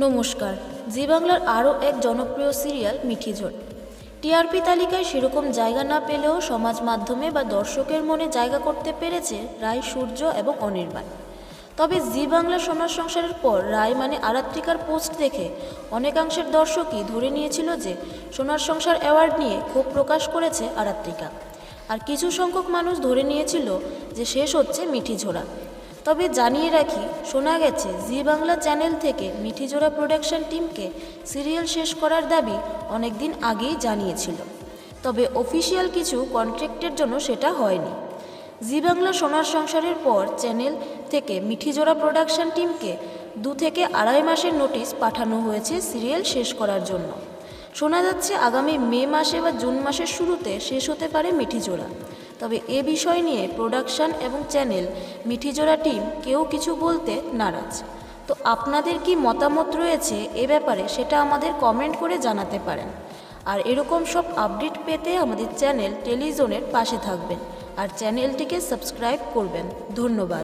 নমস্কার। জি বাংলার আরও এক জনপ্রিয় সিরিয়াল মিঠিঝোল টিআরপি তালিকায় সেরকম জায়গা না পেলেও সমাজ মাধ্যমে বা দর্শকের মনে জায়গা করতে পেরেছে রায়, সূর্য এবং অনির্বাণ। তবে জি বাংলা সোনার সংসারের পর রায় মানে আরাত্রিকার পোস্ট দেখে অনেকাংশের দর্শকই ধরে নিয়েছিল যে সোনার সংসার অ্যাওয়ার্ড নিয়ে ক্ষোভ প্রকাশ করেছে আরাত্রিকা। আর কিছু সংখ্যক মানুষ ধরে নিয়েছিল যে শেষ হচ্ছে মিঠিঝোড়া তবে জানিয়ে রাখি, শোনা গেছে, জি বাংলা চ্যানেল থেকে মিঠিজোড়া প্রোডাকশন টিমকে সিরিয়াল শেষ করার দাবি অনেক দিন আগেই জানিয়েছিল। তবে অফিসিয়াল কিছু কন্ট্রাক্টের জন্য সেটা হয়নি। জি বাংলা সোনার সংসারের পর চ্যানেল থেকে মিঠিজোড়া প্রোডাকশন টিমকে দু থেকে আড়াই মাসের নোটিশ পাঠানো হয়েছে সিরিয়াল শেষ করার জন্য। শোনা যাচ্ছে আগামী মে মাসে বা জুন মাসের শুরুতে শেষ হতে পারে মিঠিজোড়া। তবে এ বিষয় নিয়ে প্রোডাকশন এবং চ্যানেল মিঠিজোড়া টিম কেউ কিছু বলতে নারাজ। তো আপনাদের কি মতামত রয়েছে এ ব্যাপারে সেটা আমাদের কমেন্ট করে জানাতে পারেন। আর এরকম সব আপডেট পেতে আমাদের চ্যানেল টেলিজোনের পাশে থাকবেন। আর চ্যানেলটিকে সাবস্ক্রাইব করবেন। ধন্যবাদ।